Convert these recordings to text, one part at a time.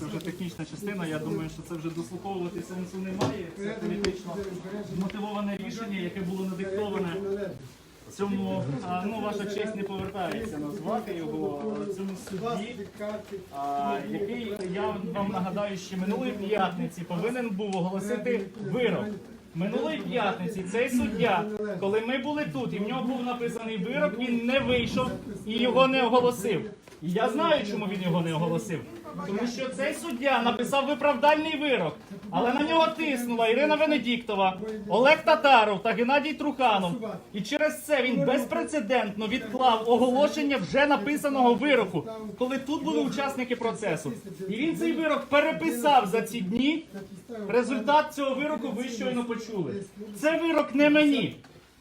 Це вже технічна частина. Я думаю, що це вже дослуховувати сенсу немає. Це політично мотивоване рішення, яке було надиктоване. Цьому ну ваша честь не повертається назвати його цьому судді, а, який я вам нагадаю, що минулої п'ятниці повинен був оголосити вирок. Минулої п'ятниці цей суддя, коли ми були тут, і в нього був написаний вирок, він не вийшов і його не оголосив. Я знаю, чому він його не оголосив. Тому що цей суддя написав виправдальний вирок, але на нього тиснула Ірина Венедіктова, Олег Татаров та Геннадій Труханов. І через це він безпрецедентно відклав оголошення вже написаного вироку, коли тут були учасники процесу. І він цей вирок переписав за ці дні. Результат цього вироку ви щойно почули. Це вирок не мені.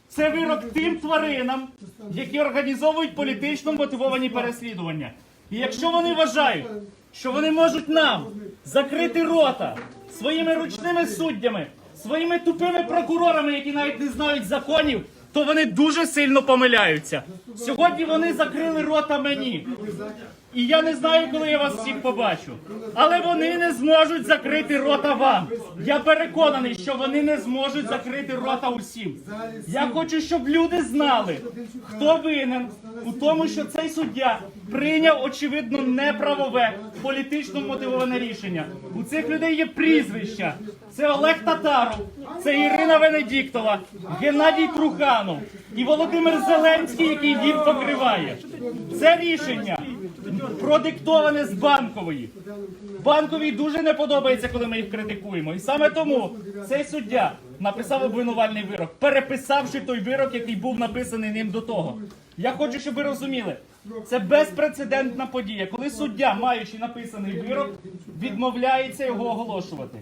Це вирок тим тваринам, які організовують політично мотивовані переслідування. І якщо вони вважають, що вони можуть нам закрити рота своїми ручними суддями, своїми тупими прокурорами, які навіть не знають законів, то вони дуже сильно помиляються. Сьогодні вони закрили рота мені. І я не знаю, коли я вас всіх побачу. Але вони не зможуть закрити рота вам. Я переконаний, що вони не зможуть закрити рота усім. Я хочу, щоб люди знали, хто винен у тому, що цей суддя прийняв очевидно неправове, політично мотивоване рішення. У цих людей є прізвища. Це Олег Татаров, це Ірина Венедіктова, Геннадій Труханов і Володимир Зеленський, який їм покриває. Це рішення продиктоване з банкової. Банковій дуже не подобається, коли ми їх критикуємо. І саме тому цей суддя написав обвинувальний вирок, переписавши той вирок, який був написаний ним до того. Я хочу, щоб ви розуміли, це безпрецедентна подія, коли суддя, маючи написаний вирок, відмовляється його оголошувати.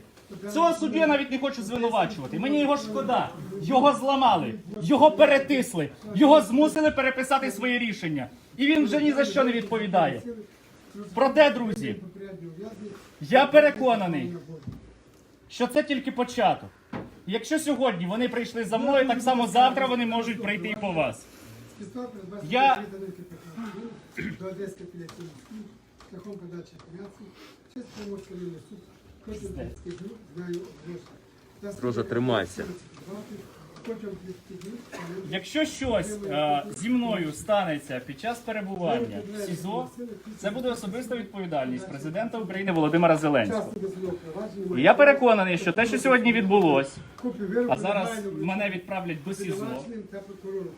Цього суддю я навіть не хочу звинувачувати. Мені його шкода. Його зламали, його перетисли, його змусили переписати своє рішення. І він вже ні за що не відповідає. Проте, друзі, я переконаний, що це тільки початок. Якщо сьогодні вони прийшли за мною, так само завтра вони можуть прийти і по вас. Я- шляхом подачі апеляції, через Приморський суд, Друже, тримайся. Якщо щось е, зі мною станеться під час перебування в СІЗО, це буде особиста відповідальність президента України Володимира Зеленського. І я переконаний, що те, що сьогодні відбулось, а зараз мене відправлять до СІЗО,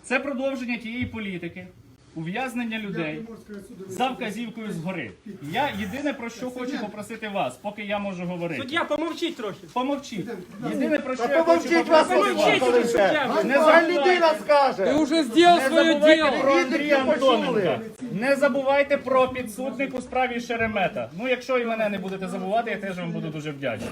це продовження тієї політики, ув'язнення людей. За вказівкою згори. Я єдине про що хочу попросити вас, поки я можу говорити. Суддя, помовчіть трохи. Помовчіть. Єдине про що я хочу Помовчіть вас, попросити Помовчіть вас. суддя. Не Хай забувайте, людина скаже. Сделал не свое забувайте дело. про Андрія Антоненка. Не забувайте про підсудник у справі Шеремета. Ну, якщо і мене не будете забувати, я теж вам буду дуже вдячний.